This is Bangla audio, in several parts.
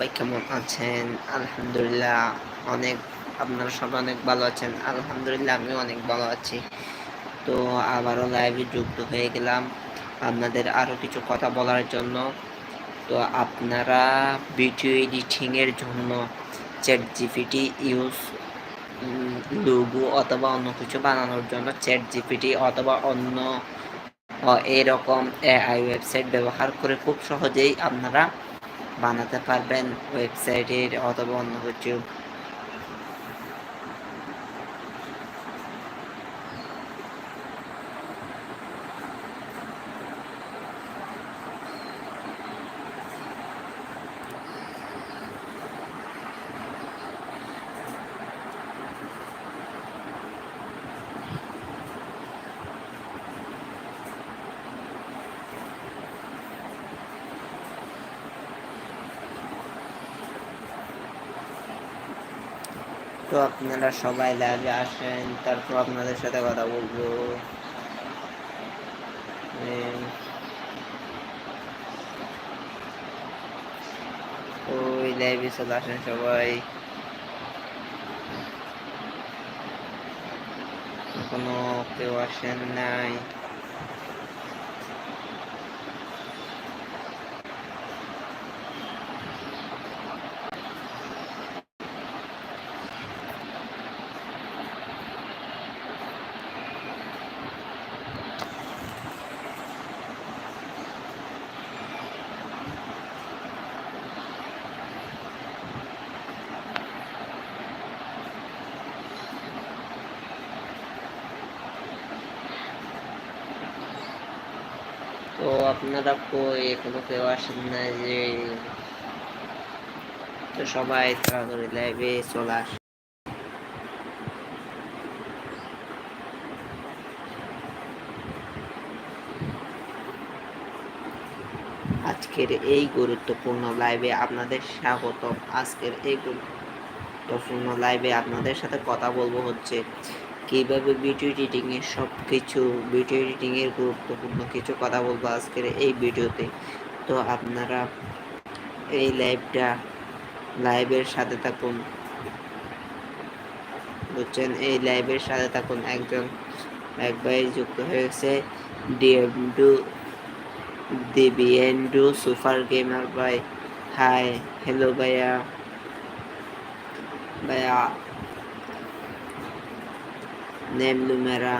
সবাই কেমন আছেন? আলহামদুলিল্লাহ অনেক, আপনারা সবাই অনেক ভালো আছেন। আলহামদুলিল্লাহ আমি অনেক ভালো আছি। তো আবারও লাইভে যুক্ত হয়ে গেলাম আপনাদের আরও কিছু কথা বলার জন্য। তো আপনারা ভিডিও এডিটিংয়ের জন্য চ্যাট জিপিটি ইউজ লোগো অথবা অন্য কিছু বানানোর জন্য চ্যাট জিপিটি অথবা অন্য এরকম এআই ওয়েবসাইট ব্যবহার করে খুব সহজেই আপনারা বানাতে পারবেন ওয়েবসাইটের অথবা অন্য কিছু। তো আপনারা সবাই লাইভে আসেন, তারপর আপনাদের সাথে কথা বলব। ওই লাইভে চলে আসেন সবাই। কোনো কেউ আসেন নাই তো আপনারা কই এখনও কেউ আসেন না যে তো সবাই তাড়াতাড়ি লাইভে চলে আস। আজকের এই গুরুত্বপূর্ণ লাইভে আপনাদের স্বাগত আজকের এই গুরুত্বপূর্ণ লাইভে আপনাদের সাথে কথা বলব হচ্ছে কীভাবে ভিডিও এডিটিং এর সব কিছু ভিডিও এডিটিং এর গুরুত্বপূর্ণ কিছু কথা বলব আজকের এই ভিডিওতে তো আপনারা এই লাইভটা লাইভের সাথে থাকুন। বুঝছেন? এই লাইভের সাথে থাকুন। একজন, এক ভাই যুক্ত হয়েছে ডিএমডু দিবিএন্ডু সুপার গেমার ভাই। হাই হ্যালো ভাইয়া। ভাইয়া নেম লুমেরা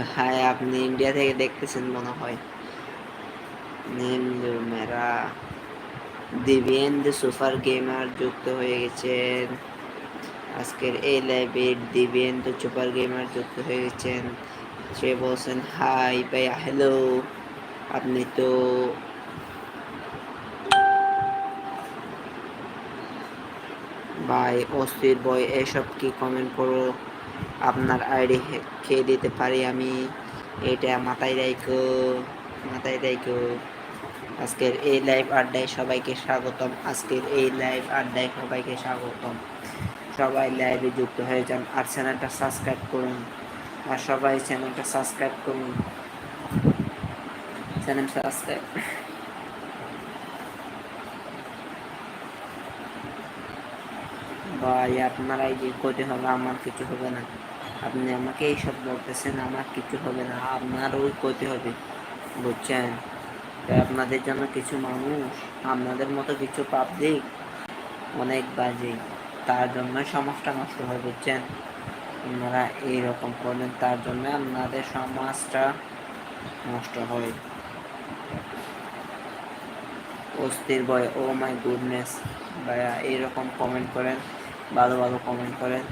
ভাই, আপনি ইন্ডিয়া থেকে দেখতেছেন মনে হয়। নেম লুমেরা দিব্যেন্দু সুপার গেমার যুক্ত হয়ে গেছেন। আজকের এই লাইভে দিব্যেন্দু সুপার গেমার যুক্ত হয়ে গেছেন। সে বলছেন, হাই ভাই হ্যালো আপনি তো ভাই অস্থির বই এসব কি কমেন্ট করো? আপনার আইডি খেয়ে দিতে পারি আমি? এটা মাথায় রাইকো মাথায় রাইকো আজকের এই লাইভ আড্ডায় সবাইকে স্বাগতম। আজকের এই লাইভ আড্ডায় সবাইকে স্বাগতম। সবাই লাইভে যুক্ত হয়ে যান আর চ্যানেলটা সাবস্ক্রাইব করুন। আর সবাই চ্যানেলটা সাবস্ক্রাইব করুন। চ্যানেল সাবস্ক্রাইব ভাই, আপনার এই যে ক্ষতি হবে, আমার কিছু হবে না। আপনি আমাকে এইসব বলতেছেন, আমার কিছু হবে না আপনার ওই ক্ষতি হবে, বুঝছেন? আপনাদের জন্য কিছু মানুষ, আপনাদের মতো কিছু পাবলিক অনেক বাজে, তার জন্য সমাজটা নষ্ট হয়ে, বুঝছেন? আপনারা এইরকম করলেন তার জন্য আপনাদের সমাজটা নষ্ট হয়। অস্থির বয় ও মাই গুডনেস ভাইয়া, এইরকম কমেন্ট করেন, ভালো ভালো কমেন্ট করেন।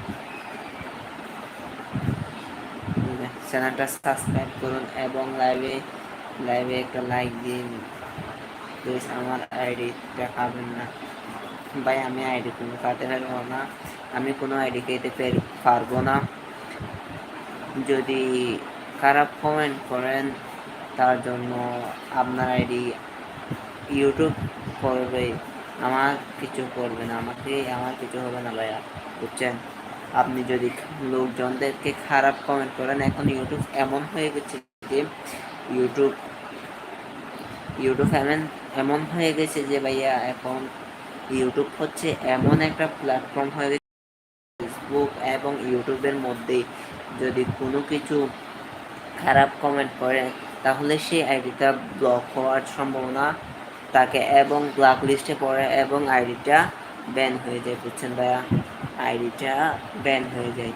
চ্যানেলটা সাবস্ক্রাইব করুন এবং লাইভে লাইভে একটা লাইক দিন। প্লিজ আমার আইডি দেখাবেন না। ভাই, আমি আইডি কোনো কাটতে পারব না। আমি কোনো আইডি কেটে পারব না। যদি খারাপ কমেন্ট করেন, তার জন্য আপনার আইডি ইউটিউব করবে। আমার কিছু করবে না। আমাকে, আমার কিছু হবে না ভাইয়া, বুঝছেন? আপনি যদি লোকজনদেরকে খারাপ কমেন্ট করেন, এখন ইউটিউব এমন হয়ে গেছে যে ইউটিউব ইউটিউব এমন এমন হয়ে গেছে যে ভাইয়া এখন ইউটিউব হচ্ছে এমন একটা প্ল্যাটফর্ম হয়ে গেছে ফেসবুক এবং ইউটিউবের মধ্যে যদি কোনো কিছু খারাপ কমেন্ট করে, তাহলে সেই আইডিটা ব্লক হওয়ার সম্ভাবনা থাকে এবং ব্লক লিস্টে পড়ে এবং আইডিটা ব্যান হয়ে যায়, বুঝছেন ভাইয়া? আইডিটা ব্যান হয়ে যায়।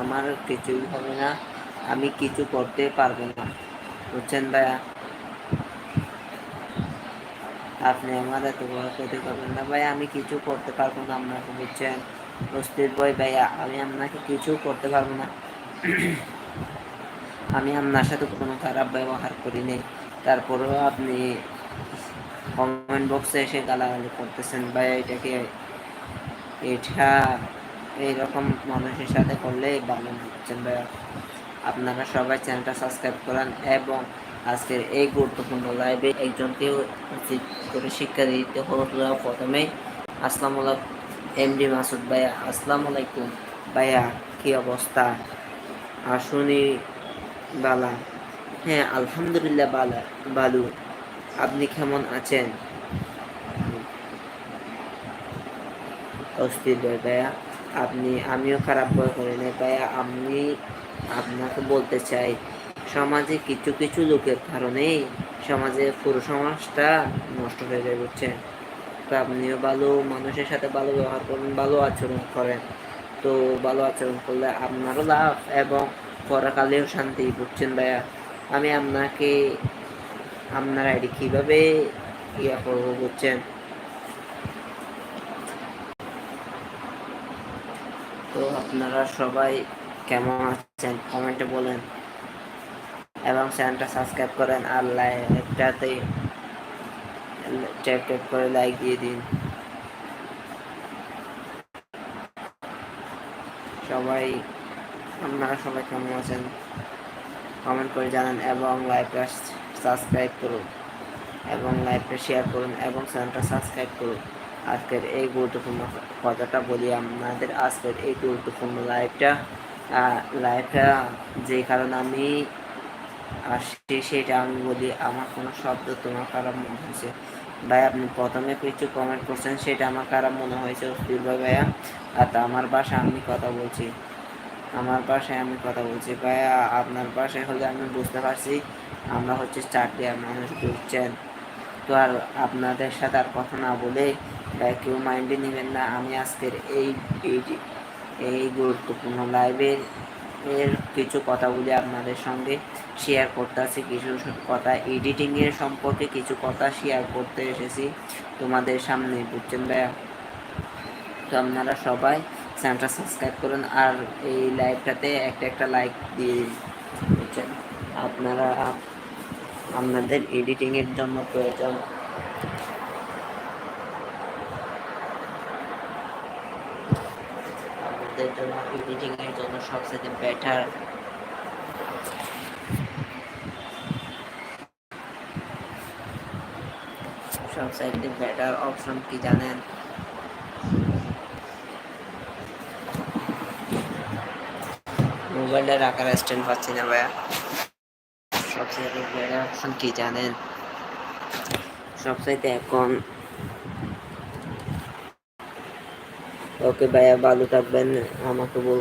আমার কিছুই হবে না, আমি কিছু করতে পারব না, বুঝছেন ভাইয়া? আপনি আমার এত বড় ক্ষতি করবেন না ভাই আমি কিছু করতে পারব না আপনাকে, বুঝছেন? অস্থির বই ভাইয়া, আমি আপনাকে কিছু করতে পারব না। আমি আপনার সাথে কোনো খারাপ ব্যবহার করিনি তারপরেও আপনি কমেন্ট বক্সে এসে গালাগালি করতেছেন, ভাই, এটাকে এটা এইরকম মানুষের সাথে করলে ভালো বুঝছেন ভাইয়া আপনারা সবাই চ্যানেলটা সাবস্ক্রাইব করেন এবং আজকের এই গুরুত্বপূর্ণ লাইভে একজনকে উচিত করে শিক্ষা দিতে হলো। প্রথমে, আসসালামু আলাইকুম এমডি মাসুদ ভাইয়া। আসসালামু আলাইকুম ভাইয়া, কি অবস্থা? আসুনি, বালা। হ্যাঁ আলহামদুলিল্লাহ, বালা বালু আপনি কেমন আছেন? অস্থির ভাইয়া, আপনি, আমিও খারাপ বই করি না ভাইয়া, আমি আপনাকে বলতে চাই, সমাজে কিছু কিছু লোকের কারণেই সমাজে পুরো সমাজটা নষ্ট হয়ে যায়, বুঝছেন? তো আপনিও ভালো মানুষের সাথে ভালো ব্যবহার করেন, ভালো আচরণ করেন। তো ভালো আচরণ করলে আপনারও লাভ এবং পরাকালেও শান্তি, বুঝছেন, ভাইয়া? আমি আপনাকে আপনার আইডি কীভাবে ইয়া করব বুঝছেন? তো আপনারা সবাই কেমন আছেন? কমেন্টে বলেন। এবং চ্যানেলটা সাবস্ক্রাইব করেন আর লাইকটাতে ট্যাপ ট্যাপ করে লাইক দিয়ে দিন। সবাই, আপনারা সবাই কেমন আছেন? কমেন্ট করে জানান এবং লাইভটা সাবস্ক্রাইব করুন এবং লাইভটা শেয়ার করুন এবং চ্যানেলটা সাবস্ক্রাইব করুন। আজকের এই গুরুত্বপূর্ণ কথাটা বলি আপনাদের আজকের এই গুরুত্বপূর্ণ লাইভটা লাইভটা যে কারণে আমি আসছি সেটা আমি বলি আমার কোনো শব্দ তোমার খারাপ মনে হয়েছে। ভাই, আপনি প্রথমে কিছু কমেন্ট করছেন, সেটা আমার খারাপ মনে হয়েছে ভাই ভাইয়া। আর আমার বাসা আমি কথা বলছি। আমার পাশে আমি কথা বলছি। ভাইয়া, আপনার পাশে হলে আমি বুঝতে পারছি আমরা হচ্ছে চারটি মানুষ বুঝছেন। তো আর আপনাদের সাথে আর কথা না বলে কেউ মাইন্ডে নেবেন না। আমি আজকের এই এই গুরুত্বপূর্ণ লাইভের এর কিছু কথা বলে আপনাদের সঙ্গে শেয়ার করতে আছি। কিছু কথা এডিটিংয়ের সম্পর্কে কিছু কথা শেয়ার করতে এসেছি তোমাদের সামনে, বুঝছেন ভাইয়া? তো আপনারা সবাই চ্যানেলটা সাবস্ক্রাইব করুন আর এই লাইভটাতে একটা একটা লাইক দিয়ে বুঝছেন আপনারা আপনাদের এডিটিংয়ের জন্য প্রয়োজন। আপনাদের জন্য এডিটিংয়ের জন্য সবচেয়ে বেটার বেটার অপশন কি জানেন? মোবাইলটা রাখার স্ট্যান্ড পাচ্ছি না ভাইয়া। বেটার অপশন কি জানেন? সবচাইতে এখন ওকে ভাইয়া ভালো থাকবেন, আমাকে বল,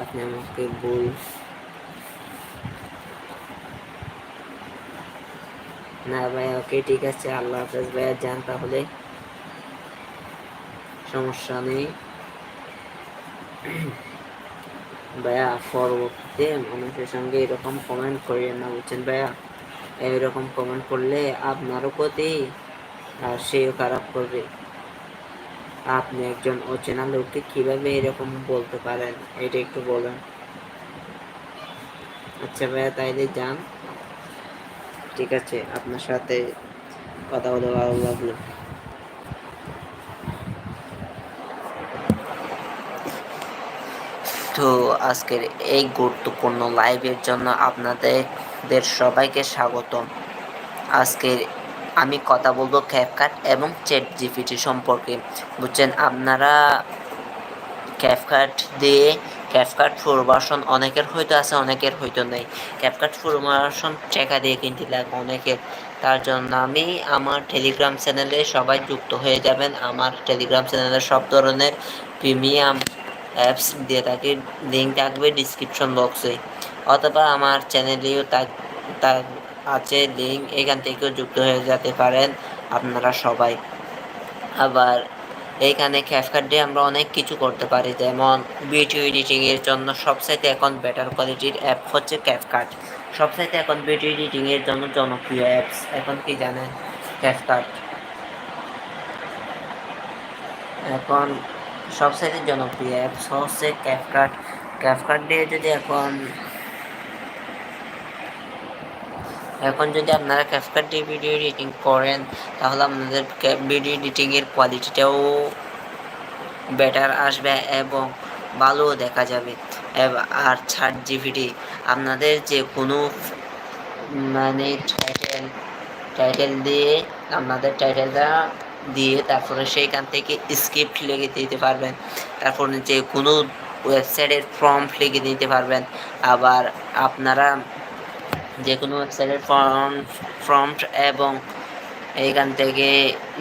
আপনি আমাকে বল। না ভাই ওকে ঠিক আছে, আল্লাহ হাফেজ ভাইয়া, যান তাহলে। সমস্যা নেই। ভাইয়া পরবর্তীতে মানুষের সঙ্গে এরকম কমেন্ট করিয়ে না বুঝছেন ভাইয়া। এরকম কমেন্ট করলে আপনারও ক্ষতি আর সেও খারাপ করবে। আপনি একজন অচেনা লোককে কীভাবে এরকম বলতে পারেন? এটা একটু বলেন। আচ্ছা ভাইয়া, তাইলে যান। ঠিক আছে, আপনার সাথে কথা বলে ভালো লাগল। তো আজকের এই গুরুত্বপূর্ণ লাইভের জন্য আপনাদের সবাইকে স্বাগতম। আজকের আমি কথা বলব ক্যাপকাট এবং চ্যাট জিপিটি সম্পর্কে। বুঝছেন, আপনারা ক্যাপকাট দিয়ে ক্যাপকাট ফোর ভার্সন অনেকের হয়তো আছে, অনেকের হয়তো নেই। ক্যাপকাট ফোর ভার্সন টাকা দিয়ে কিনতে লাগে অনেকের। তার জন্য আমি আমার টেলিগ্রাম চ্যানেলে সবাই যুক্ত হয়ে যাবেন। আমার টেলিগ্রাম চ্যানেলে সব ধরনের প্রিমিয়াম অ্যাপস দিয়ে থাকি লিঙ্ক থাকবে ডিসক্রিপশন বক্সে অথবা আমার চ্যানেলেও তা আছে লিঙ্ক এখান থেকেও যুক্ত হয়ে যেতে পারেন আপনারা সবাই। আবার এইখানে ক্যাপকাট দিয়ে আমরা অনেক কিছু করতে পারি, যেমন ভিডিও এডিটিংয়ের জন্য সবসাইতে এখন বেটার কোয়ালিটির অ্যাপ হচ্ছে ক্যাপকাট সবসাইতে এখন ভিডিও এডিটিংয়ের জন্য জনপ্রিয় অ্যাপস এখন কি জানেন? ক্যাপকাট এখন সবসাইতে জনপ্রিয় অ্যাপস হচ্ছে ক্যাপকাট ক্যাপকাট দিয়ে যদি এখন এখন যদি আপনারা ক্যাপকাট দিয়ে ভিডিও এডিটিং করেন, তাহলে আপনাদের ভিডিও এডিটিংয়ের কোয়ালিটিটাও বেটার আসবে এবং ভালোও দেখা যাবে। আর ছাড় জিভিডি আপনাদের যে কোনো মানে টাইটেল টাইটেল দিয়ে আপনাদের টাইটেলটা দিয়ে তারপরে সেইখান থেকে স্ক্রিপ্ট লিখে দিতে পারবেন। তারপর যে কোনো ওয়েবসাইটের ফর্ম লিখে দিতে পারবেন। আবার আপনারা যে কোনো ওয়েবসাইটের ফর্ম ফর্ম এবং এইখান থেকে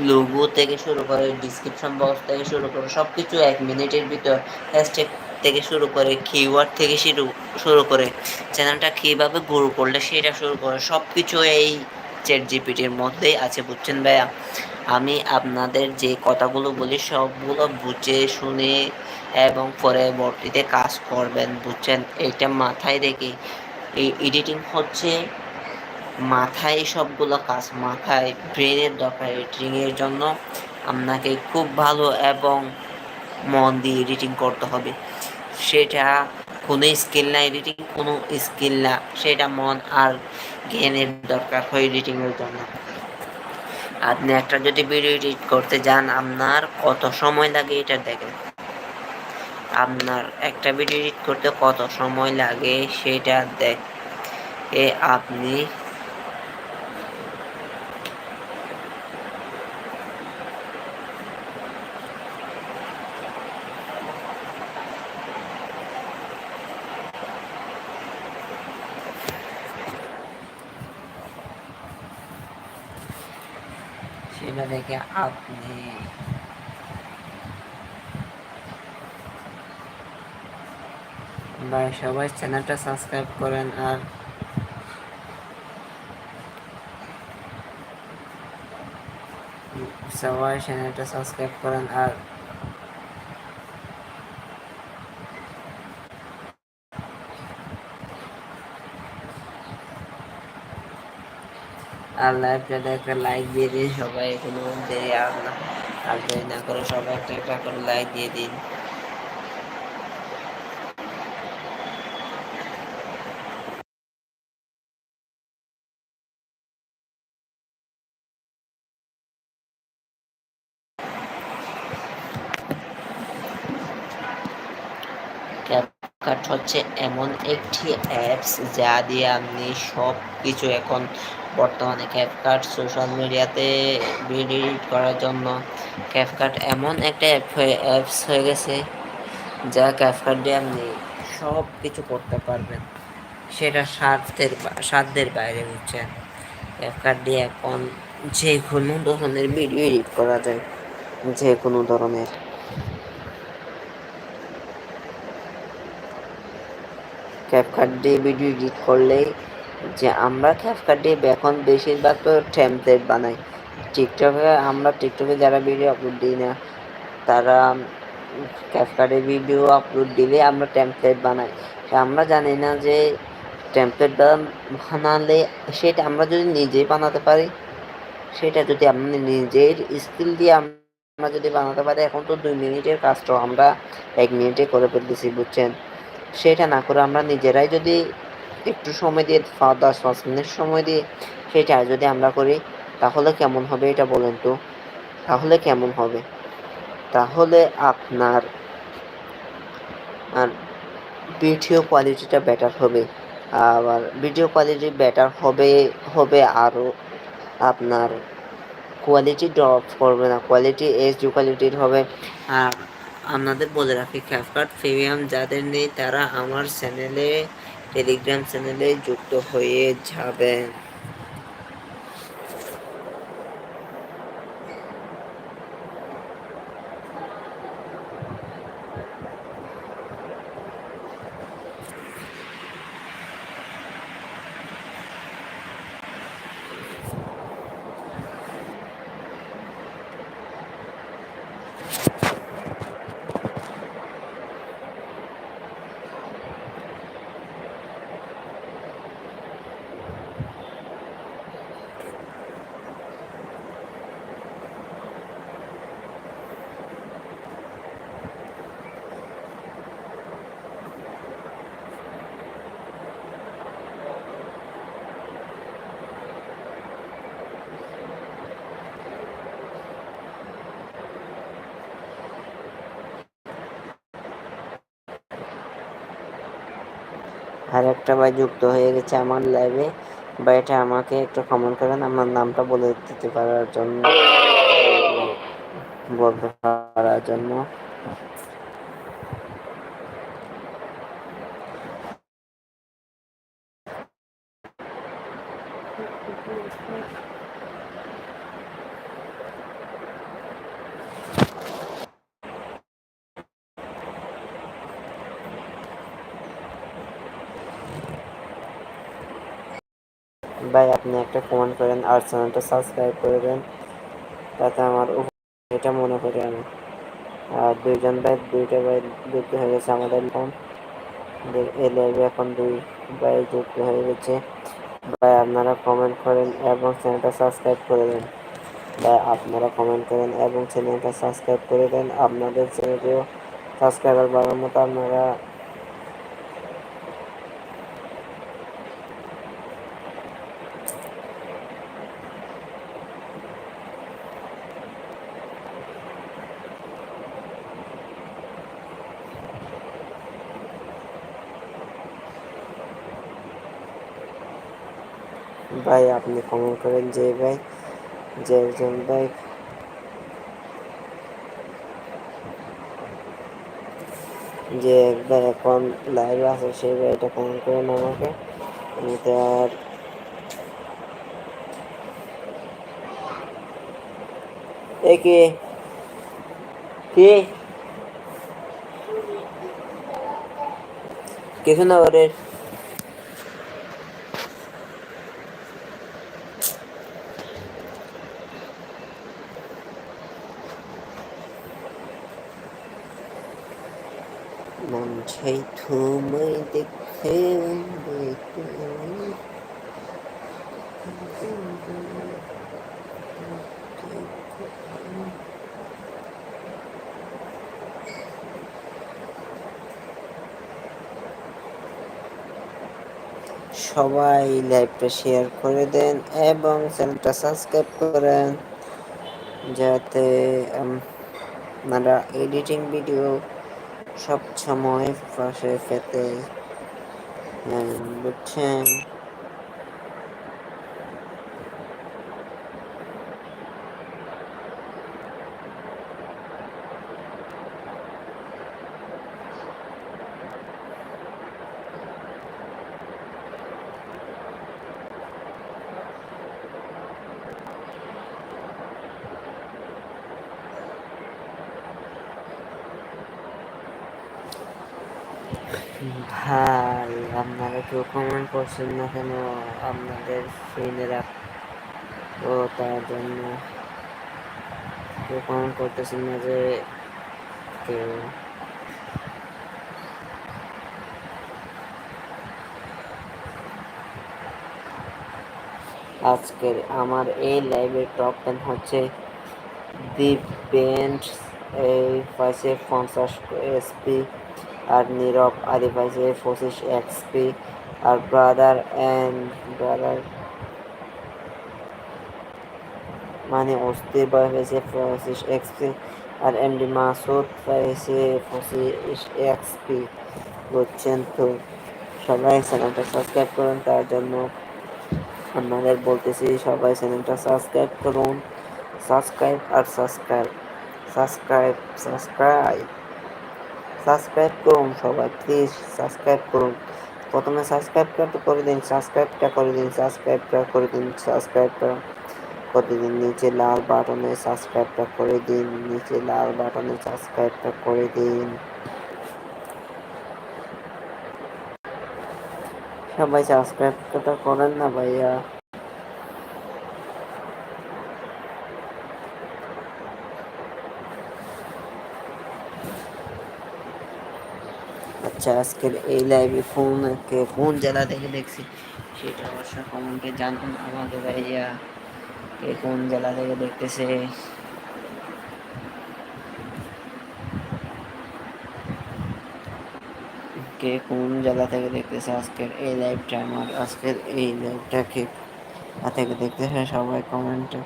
লোগো থেকে শুরু করে ডিসক্রিপশন বক্স থেকে শুরু করে সব কিছু এক মিনিটের ভিতর হ্যাশট্যাগ থেকে শুরু করে কিওয়ার্ড থেকে শুরু শুরু করে চ্যানেলটা কীভাবে গ্রো করলে সেটা শুরু করে সব কিছু এই চ্যাট জিপিটির মধ্যেই আছে, বুঝছেন ভাইয়া? আমি আপনাদের যে কথাগুলো বলি, সবগুলো বুঝে শুনে এবং পরবর্তীতে কাজ করবেন, বুঝছেন? এটা মাথায় রেখে। এই এডিটিং হচ্ছে মাথায় সবগুলো কাজ, মাথায় ব্রেনের দরকার এডিটিংয়ের জন্য। আপনাকে খুব ভালো এবং মন দিয়ে এডিটিং করতে হবে। সেটা কোনো স্কিল না এডিটিং কোনো স্কিল না, সেটা মন আর জ্ঞানের দরকার হয় এডিটিংয়ের জন্য। আপনি একটা যদি ভিডিও এডিট করতে যান, আপনার কত সময় লাগে এটা দেখেন। আপনার একটা ভিডিও এডিট করতে কত সময় লাগে সেটা দেখ। এ আপনি সেটা দেখে আপনি ভাই সবাই চ্যানেলটা সাবস্ক্রাইব করেন আর সবাই চ্যানেলটা সাবস্ক্রাইব করেন আর আর লাইভটাতে একটা লাইক দিয়ে দিন, সবাই কোনো দেরি আর না। আর দেরি না করে সবাই একটা একটা করে লাইক দিয়ে দিন। ক্যাপকাট হচ্ছে এমন একটি অ্যাপস যা দিয়ে আপনি সব কিছু এখন বর্তমানে ক্যাপকাট সোশ্যাল মিডিয়াতে ভিডিও এডিট করার জন্য ক্যাপকাট এমন একটা অ্যাপ হয়ে অ্যাপস হয়ে গেছে যা ক্যাপকাট দিয়ে আপনি সব কিছু করতে পারবেন। সেটা সাধ্যের সাধ্যের বাইরে বুঝছেন ক্যাপকাট দিয়ে এখন যে কোনো ধরনের ভিডিও এডিট করা যায়, যে কোনো ধরনের। ক্যাপকাট দিয়ে ভিডিও এডিট করলে যে আমরা ক্যাপকাট দিয়ে এখন বেশিরভাগ তো টেমপ্লেট বানাই। টিকটকে আমরা টিকটকে যারা ভিডিও আপলোড দিই না, তারা ক্যাপকাটে ভিডিও আপলোড দিলে আমরা টেমপ্লেট বানাই। আমরা জানি না যে টেমপ্লেট বানালে সেটা আমরা যদি নিজেই বানাতে পারি, সেটা যদি আপনি নিজের স্কিল দিয়ে আমরা যদি বানাতে পারি, এখন তো দুই মিনিটের কাজটা আমরা এক মিনিটে করে ফেলতেছি, বুঝছেন? সেটা না করে আমরা নিজেরাই যদি একটু সময় দিয়ে দশ পাঁচ মিনিট সময় দিয়ে সেটা যদি আমরা করি, তাহলে কেমন হবে এটা বলেন তো? তাহলে কেমন হবে? তাহলে আপনার আর ভিডিও কোয়ালিটিটা বেটার হবে। আবার ভিডিও কোয়ালিটি বেটার হবে হবে আরও আপনার কোয়ালিটি ড্রপ করবে না। কোয়ালিটি এইচডি কোয়ালিটির হবে। আর আপনাদের বলে রাখি ক্যাপকাট প্রিমিয়াম যাদের নেই, তারা আমার চ্যানেলে টেলিগ্রাম চ্যানেলে যুক্ত হয়ে যাবেন। আর একটা ভাই যুক্ত হয়ে গেছে আমার লাইভে ভাইটা আমাকে একটু কমেন্ট করেন, আমার নামটা বলে দিতে পারার জন্য। বলতে পারার জন্য। ভাই, আপনি একটা কমেন্ট করেন আর চ্যানেলটা সাবস্ক্রাইব করে দেন। তাতে আমার এটা মনে করি আমি। আর দুইজন ভাই, দুইটা ভাই যুক্ত হয়ে গেছে আমাদের ফোন এই লাইভে এখন দুই ভাই যুক্ত হয়ে গেছে। ভাই, আপনারা কমেন্ট করেন এবং চ্যানেলটা সাবস্ক্রাইব করে দেন। ভাই, আপনারা কমেন্ট করেন এবং চ্যানেলটা সাবস্ক্রাইব করে দেন। আপনাদের চ্যানেলেও সাবস্ক্রাইবার বাড়ার মতো আপনারা ভাই, আপনি কমেন্ট করেন, যে ভাই, যে একজন ভাই। যে একবার এখন লাইভ আছে, সেই ভাইটা কমেন্ট করেন আমাকে। আমি তার এ কি? কিছু না ওরে। চাই তোমায় দেখে সবাই লাইভটা শেয়ার করে দেন এবং চ্যানেলটা সাবস্ক্রাইব করেন যাতে আপনারা এডিটিং ভিডিও সব সময় পাশে পেতে বুঝছেন ভাই আপনারা কেউ কমেন্ট করছেন না কেন? আপনাদের ফ্রেন্ডেরা তো তার জন্য কমেন্ট করতেছেন না যে কেউ। আজকের আমার এই লাইভের টপ টেন হচ্ছে দীপ বেন্ট এই পাশে পঞ্চাশ এসপি আর নীরব আদি পাইছে পঁচিশ এক্সপি আর ব্রাদার অ্যান্ড ব্রাদার মানে অস্থির বয় হয়েছে পঁচিশ এক্সপি আর এমডি মাসুদ পাইছে পঁচিশ এক্সপি বুঝছেন তো? সবাই চ্যানেলটা সাবস্ক্রাইব করুন, তার জন্য আপনাদের বলতেছি, সবাই চ্যানেলটা সাবস্ক্রাইব করুন। সাবস্ক্রাইব আর সাবস্ক্রাইব। Subscribe subscribe. সাবস্ক্রাইব করুন সবাই প্লিজ সাবস্ক্রাইব করুন। প্রথমে সাবস্ক্রাইবটা তো করে দিন সাবস্ক্রাইবটা করে দিন সাবস্ক্রাইবটা করে দিন সাবস্ক্রাইবটা করে দিন, নিচে লাল বাটনে সাবস্ক্রাইবটা করে দিন, নিচে লাল বাটনে সাবস্ক্রাইবটা করে দিন। সবাই সাবস্ক্রাইবটা করেন না ভাইয়া। আচ্ছা আজকের এই লাইভে ফোন কে কোন জেলা থেকে দেখছি, সেটা অবশ্য কমেন্টে জানান আমাকে ভাইয়া কে কোন জেলা থেকে দেখতেছে। কে কোন জেলা থেকে দেখতেছে আজকের এই লাইভটা আমার আজকের এই লাইভটা কে থেকে দেখতেছে সবাই কমেন্টে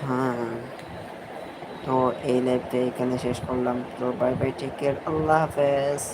হ্যাঁ তো এই লাইভটা এখানে শেষ করলাম। তো বাই বাই টেক কেয়ার আল্লাহ হাফেজ।